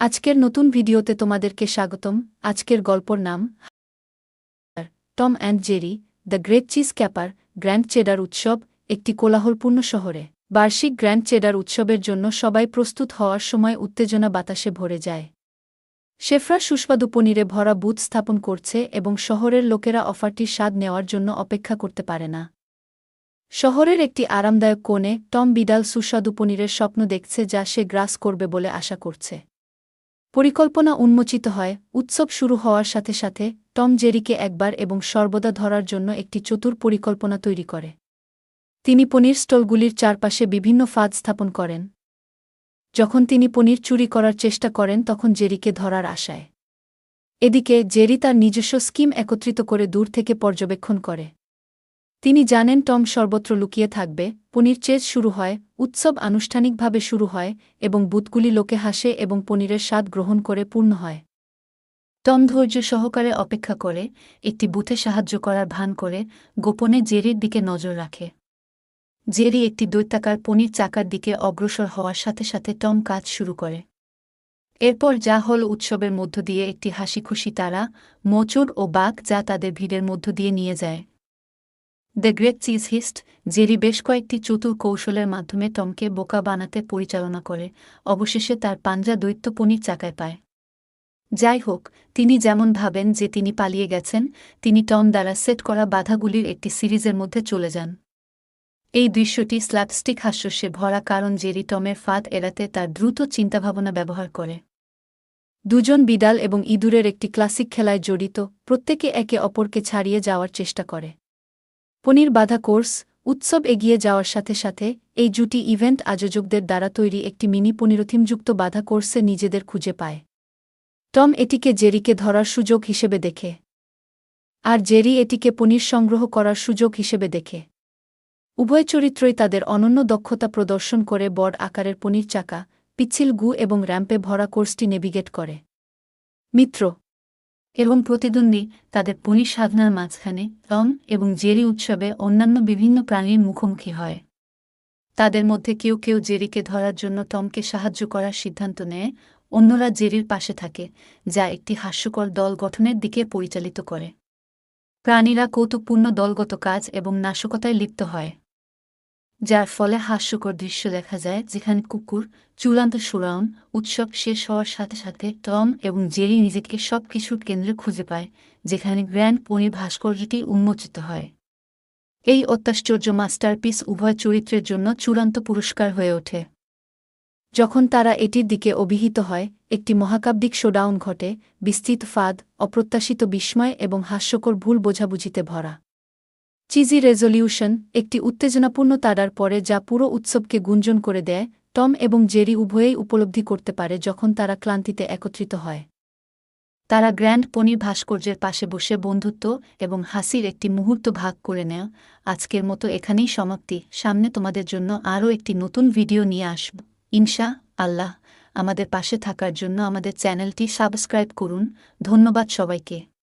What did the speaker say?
আজকের নতুন ভিডিওতে তোমাদেরকে স্বাগতম। আজকের গল্পর নাম Tom and Jerry, the great cheese caper, grand cheddar উৎসব, একটি কোলাহলপূর্ণ শহরে। বার্ষিক গ্র্যান্ড চেডার উৎসবের জন্য সবাই প্রস্তুত হওয়ার সময় উত্তেজনা বাতাসে ভরে যায়। শেফরা সুস্বাদু পনিরে ভরা বুথ স্থাপন করছে এবং শহরের লোকেরা অফারটির স্বাদ নেওয়ার জন্য অপেক্ষা করতে পারে না। শহরের একটি আরামদায়ক কোণে টম বিডাল সুস্বাদু পনিরের স্বপ্ন দেখছে যা সে গ্রাস করবে বলে আশা করছে। পরিকল্পনা উন্মোচিত হয়। উৎসব শুরু হওয়ার সাথে সাথে টম জেরিকে একবার এবং সর্বদা ধরার জন্য একটি চতুর পরিকল্পনা তৈরি করে। তিনি পনির স্টলগুলির চারপাশে বিভিন্ন ফাঁদ স্থাপন করেন। যখন তিনি পনির চুরি করার চেষ্টা করেন, তখন জেরিকে ধরার আশায়। এদিকে জেরি তার নিজস্ব স্কিম একত্রিত করে দূর থেকে পর্যবেক্ষণ করে। তিনি জানেন টম সর্বত্র লুকিয়ে থাকবে, পনির চেজ শুরু হয়, উৎসব আনুষ্ঠানিকভাবে শুরু হয় এবং বুথগুলি লোকে হাসে এবং পনিরের স্বাদ গ্রহণ করে পূর্ণ হয়। টম ধৈর্য সহকারে অপেক্ষা করে, একটি বুথে সাহায্য করার ভান করে, গোপনে জেরির দিকে নজর রাখে। জেরি একটি দৈত্যাকার পনির চাকার দিকে অগ্রসর হওয়ার সাথে সাথে টম কাজ শুরু করে। এরপর যা হল উৎসবের মধ্য দিয়ে একটি হাসিখুশি তারা মোচড় ও বাঘ যা তাদের ভিড়ের মধ্য দিয়ে নিয়ে যায়। The great cheese heist Jerry বেশ কয়েকটি চতুর কৌশলের মাধ্যমে টমকে বোকা বানাতে পরিচালনা করে, অবশেষে তার পাঞ্জা দৈত্য পনির চাকায় পায়। যাই হোক, তিনি যেমন ভাবেন যে তিনি পালিয়ে গেছেন, তিনি টম দ্বারা সেট করা বাধাগুলির একটি সিরিজের মধ্যে চলে যান। এই দৃশ্যটি স্ল্যাপস্টিক হাস্যস্যে ভরা কারণ জেরি টমের ফাঁদ এড়াতে তার দ্রুত চিন্তাভাবনা ব্যবহার করে। দুজন বিড়াল এবং ইঁদুরের একটি ক্লাসিক খেলায় জড়িত, প্রত্যেকে একে অপরকে ছাড়িয়ে যাওয়ার চেষ্টা করে। পনির বাধা কোর্স, উৎসব এগিয়ে যাওয়ার সাথে সাথে, এই জুটি ইভেন্ট আয়োজকদের দ্বারা তৈরি একটি মিনি পনিরথিমযুক্ত বাধা কোর্সে নিজেদের খুঁজে পায়। টম এটিকে জেরিকে ধরার সুযোগ হিসেবে দেখে। আর জেরি এটিকে পনির সংগ্রহ করার সুযোগ হিসেবে দেখে। উভয় চরিত্রই তাদের অনন্য দক্ষতা প্রদর্শন করে বড় আকারের পনির চাকা, পিচ্ছিল গু এবং র্যাম্পে ভরা কোর্সটি নেভিগেট করে। মিত্র এবং প্রতিদ্বন্দ্বী তাদের পনির সাধনার মাঝখানে টম এবং জেরি উৎসবে অন্যান্য বিভিন্ন প্রাণীর মুখোমুখি হয়। তাদের মধ্যে কেউ কেউ জেরিকে ধরার জন্য টমকে সাহায্য করার সিদ্ধান্ত নেয়, অন্যরা জেরির পাশে থাকে, যা একটি হাস্যকর দল গঠনের দিকে পরিচালিত করে। প্রাণীরা কৌতুকপূর্ণ দলগত কাজ এবং নাশকতায় লিপ্ত হয়। যার ফলে হাস্যকর দৃশ্য দেখা যায়, যেখানে কুকুর, চূড়ান্ত সুরাউন উৎসব শেষ হওয়ার সাথে সাথে টম এবং জেরি নিজেকে সব কিছুর কেন্দ্রে খুঁজে পায়, যেখানে গ্র্যান্ড পনির ভাস্কর্যটি উন্মোচিত হয়। এই অত্যাশ্চর্য মাস্টারপিস উভয় চরিত্রের জন্য চূড়ান্ত পুরস্কার হয়ে ওঠে। যখন তারা এটির দিকে অভিহিত হয়, একটি মহাকাব্যিক শোডাউন ঘটে, বিস্তৃত ফাঁদ, অপ্রত্যাশিত বিস্ময় এবং হাস্যকর ভুল বোঝাবুঝিতে ভরা। চিজি রেজলিউশন একটি উত্তেজনাপূর্ণ তারার পরে যা পুরো উৎসবকে গুঞ্জন করে দেয়, টম এবং জেরি উভয়েই উপলব্ধি করতে পারে যখন তারা ক্লান্তিতে একত্রিত হয়। তারা গ্র্যান্ড পনির ভাস্কর্যের পাশে বসে বন্ধুত্ব এবং হাসির একটি মুহূর্ত ভাগ করে নেয়। আজকের মতো এখানেই সমাপ্তি। সামনে তোমাদের জন্য আরও একটি নতুন ভিডিও নিয়ে আসব। ইনশা আল্লাহ। আমাদের পাশে থাকার জন্য আমাদের চ্যানেলটি সাবস্ক্রাইব করুন। ধন্যবাদ সবাইকে।